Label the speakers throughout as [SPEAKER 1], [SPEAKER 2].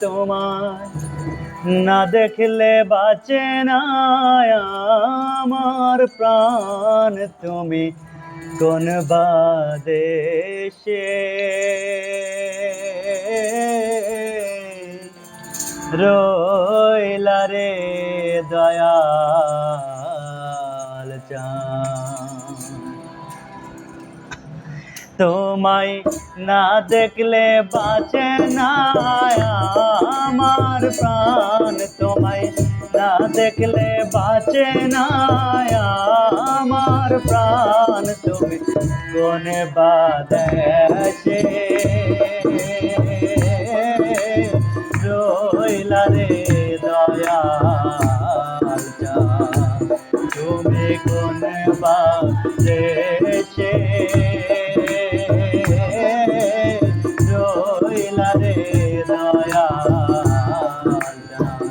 [SPEAKER 1] তোমায়। না দেখলে বাঁচে না আমার প্রাণ। তুমি কোন বাদেশে। রইলা রে দয়াল চাঁদ। তোমায় না দেখলে বাঁচে না আমার প্রাণ। তোমায় না দেখলে বাঁচে না আমার প্রাণ। তুমি কোনে বাদেশে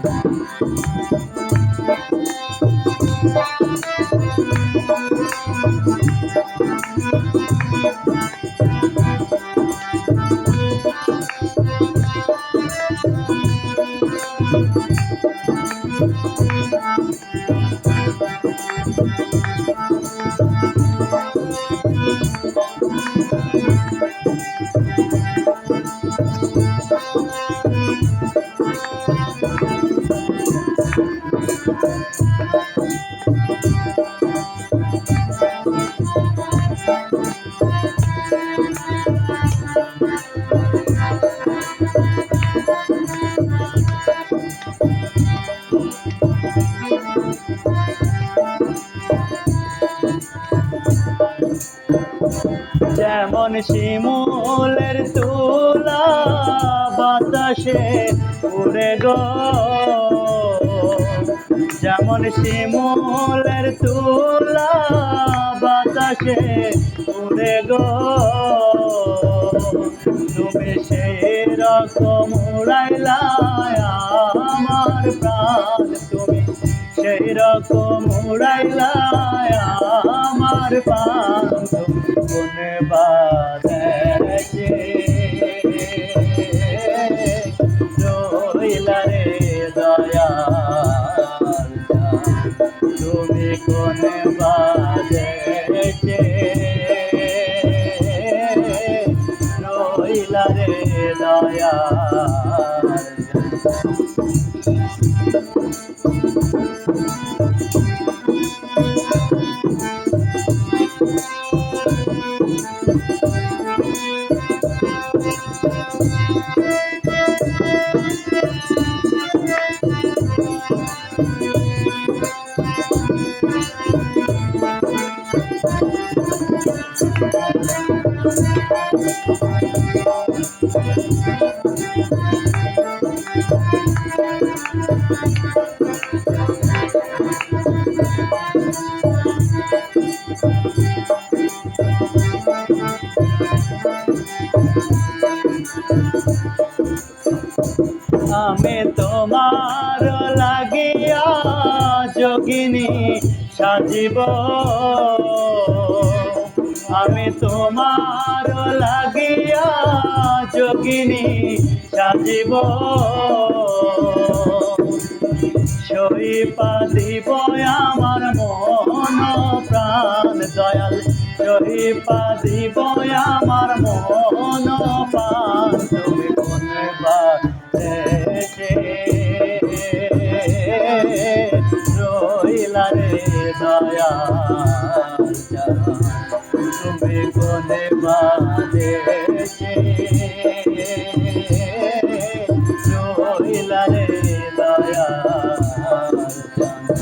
[SPEAKER 1] চাঁদ। যেমন শিমুলের তুলা বাতাসে উড়ে গো। যেমন শিমুলের তুলা বাতাসে উড়ে গো। তুমি সেই রকম উড়াইলা আমার প্রাণ। তুমি সেই রকম উড়াইলা আমার প্রাণ। তুমি কোনে বাদেশে রইলা রে দয়াল। তুমি কোনে বাদেশে রইলা রে দয়াল। আমি তোমার লাগিয়া যোগিনী সাজিব। আমি তোমার লাগিয়া যোগিনী সাজিব। সইপা দিব আমার মন প্রাণ দয়াল। সইপা দিব আমার মন প্রাণ। তুমি কোনে বাদেশে রইলা রে দয়াল। তুমি কোনে বাদেশে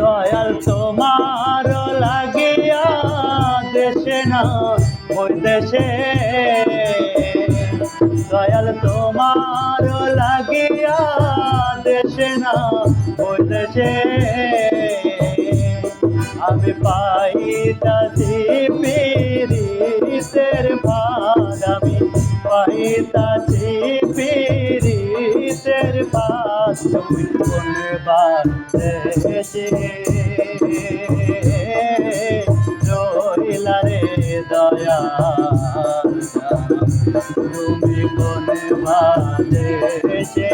[SPEAKER 1] দয়াল তোমার লাগিয়া দেশে না, ওই দেশে। দয়াল তোমার লাগিয়া দেশে না, ওই দেশে। আমি পাই তাদের পাইতাছি পিরিতের ভাগ তুমি কোন বাসে রইলা রে দয়া তুমি কোন বাসে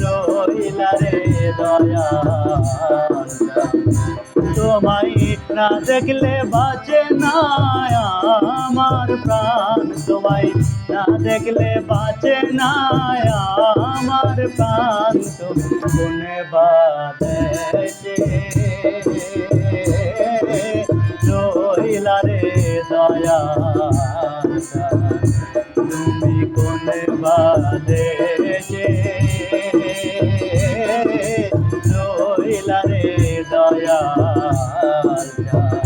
[SPEAKER 1] রইলা রে দয়া না দেখলে বাঁচে না আমার প্রাণ তোমায়। না দেখলে বাঁচে না আমার প্রাণ তুমি কোনে বাঁধেছে রইলা রে দয়া তুমি কোনে বাঁধ রাজা